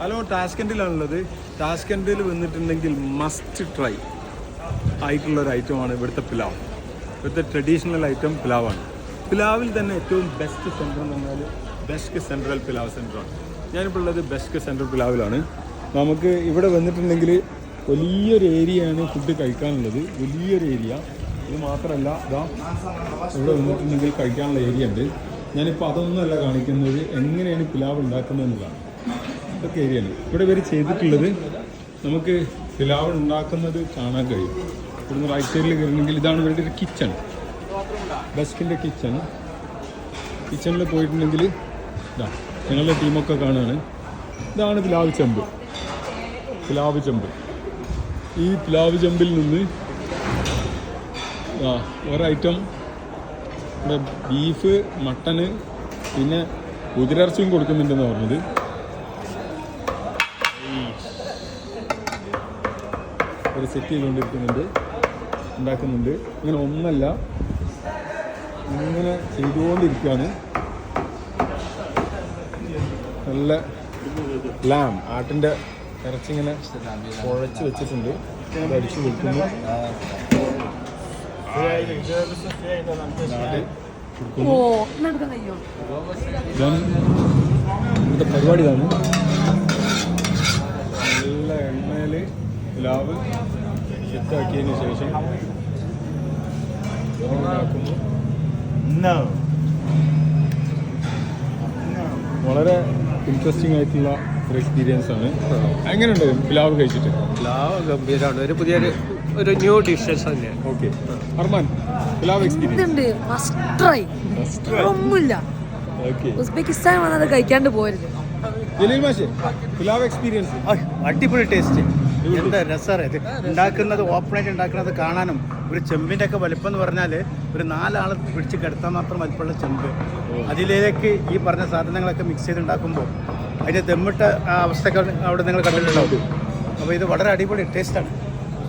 Hello ടാസ്കൻഡിലാണുള്ളത് ടാസ്കൻഡിൽ വന്നിട്ടുണ്ടെങ്കിൽ must try ആയിട്ടുള്ള ഒരു ഐറ്റമാണ് ഇവിടുത്തെ പിലാവ്. ഇവിടുത്തെ ട്രഡീഷണൽ ഐറ്റം പിലാവാണ്. പിലാവിൽ തന്നെ ഏറ്റവും ബെസ്റ്റ് സെന്റർ എന്ന് പറഞ്ഞാൽ ബെസ്റ്റ് സെൻട്രൽ പിലാവ് സെന്ററാണ് ഞാനിപ്പോൾ ഉള്ളത് ബെസ്റ്റ് സെൻട്രൽ പിലാവിലാണ് നമുക്ക് ഇവിടെ വന്നിട്ടുണ്ടെങ്കിൽ വലിയൊരു ഏരിയയാണ് ഫുഡ് കഴിക്കാനുള്ളത്. വലിയൊരു ഏരിയ ഇത് മാത്രമല്ല ഇതാ ഇവിടെ വന്നിട്ടുണ്ടെങ്കിൽ കഴിക്കാനുള്ള ഏരിയ ഉണ്ട്. ഞാനിപ്പോൾ അതൊന്നുമല്ല കാണിക്കുന്നത്. എങ്ങനെയാണ് പിലാവ് ഉണ്ടാക്കുന്നത് എന്നുള്ളതാണ് ഇതൊക്കെ ഏരിയയാണ് ഇവിടെ ഇവർ ചെയ്തിട്ടുള്ളത് നമുക്ക് പിലാവ് ഉണ്ടാക്കുന്നത് കാണാൻ കഴിയും. ഇവിടുന്ന് റൈറ്റ് സൈഡിൽ കയറണമെങ്കിൽ ഇതാണ് ഇവരുടെ ഒരു കിച്ചൺ ബസ്കിന്റെ കിച്ചൺ കിച്ചണിൽ പോയിട്ടുണ്ടെങ്കിൽ ഇതാ ഞങ്ങളുടെ ടീമൊക്കെ കാണുകയാണ്. ഇതാണ് പിലാവ് ചെമ്പ്. പിലാവ് ചെമ്പ്. ഈ പിലാവ് ചെമ്പിൽ നിന്ന് ആ ഒരു ഐറ്റം ഇവിടെ ബീഫ് മട്ടന് പിന്നെ കുതിരർച്ചയും കൊടുക്കുന്നുണ്ടെന്ന് പറഞ്ഞത്. ഒരു സെറ്റ് ചെയ്തുകൊണ്ടിരിക്കുന്നുണ്ട്. ഉണ്ടാക്കുന്നുണ്ട്. ഇങ്ങനെ ഒന്നല്ല ഇങ്ങനെ ചെയ്തുകൊണ്ടിരിക്കുകയാണ്. നല്ല ലാം ആട്ടിന്റെ ഇറച്ചിങ്ങനെ കുഴച്ച് വെച്ചിട്ടുണ്ട്. അത് അടിച്ചു കൊടുക്കുന്നു. ഇവിടുത്തെ പരിപാടി ഇതാണ് നല്ല എണ്ണയിൽ പ്ലാവ് സെറ്റാക്കിയതിന് ശേഷം വളരെ ഇൻട്രസ്റ്റിംഗ് ആയിട്ടുള്ള ഒരു എക്സ്പീരിയൻസ് ആണ്. എങ്ങനെയുണ്ട് പ്ലാവ് കഴിച്ചിട്ട്? പ്ലാവ് ഗംഭീരമാണ് ഒരു പുതിയൊരു ഒരു ന്യൂ ഡിഷസ് തന്നെയാണ് ഓക്കെ അർമാൻ പ്ലാവ് എക്സ്പീരിയൻസ് ഉണ്ട് ഫസ്റ്റ് ട്രൈ ഒന്നുമില്ല. ഓക്കെ ഉസ്ബെക്കിസ്ഥാൻ വന്നത് കഴിക്കാണ്ട് പോരുത്. ജലീൽ മാഷെ പ്ലാവ് എക്സ്പീരിയൻസ് അടിപൊളി ടേസ്റ്റ് എന്താ രസമാണ് ഇത് ഉണ്ടാക്കുന്നത് ഓപ്പണായിട്ട് ഉണ്ടാക്കുന്നത് കാണാനും ഒരു ചെമ്പിന്റെ ഒക്കെ വലിപ്പം എന്ന് പറഞ്ഞാൽ ഒരു നാലാൾ പിടിച്ച് കിടത്താൻ മാത്രം വലിപ്പമുള്ള ചെമ്പ്. അതിലേക്ക് ഈ പറഞ്ഞ സാധനങ്ങളൊക്കെ മിക്സ് ചെയ്ത് ഉണ്ടാക്കുമ്പോൾ അതിന്റെ ദമ്മിട്ട അവസ്ഥയൊക്കെ അവിടെ നിങ്ങൾ കണ്ടിട്ടുണ്ടാവും. അപ്പോൾ ഇത് വളരെ അടിപൊളി ടേസ്റ്റാണ്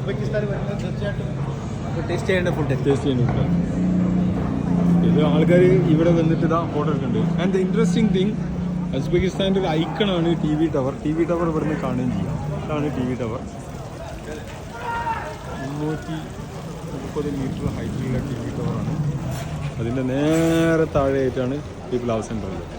തീർച്ചയായിട്ടും ടേസ്റ്റ് ചെയ്യേണ്ട ഫുഡ് ടേസ്റ്റ് ചെയ്യേണ്ട ഇത് ആൾക്കാർ ഇവിടെ വന്നിട്ട് ഇതാ ഫോട്ടോ എടുക്കുന്നുണ്ട് ആൻഡ് ദ ഇൻട്രസ്റ്റിംഗ് തിങ് ഉസ്ബെക്കിസ്ഥാന്റെ ഒരു ഐക്കണാണ് T V tower T V tower ഇവിടുന്ന് കാണുകയും ചെയ്യാം. ഇതാണ് ടി വി ടവർ. മുന്നൂറ്റി മുപ്പത് മീറ്റർ ഹൈറ്റിലുള്ള ടി വി ടവറാണ്. അതിന്റെ നേരെ താഴെയായിട്ടാണ് ഈ പ്ലാവ് സെന്റർ ഉള്ളത്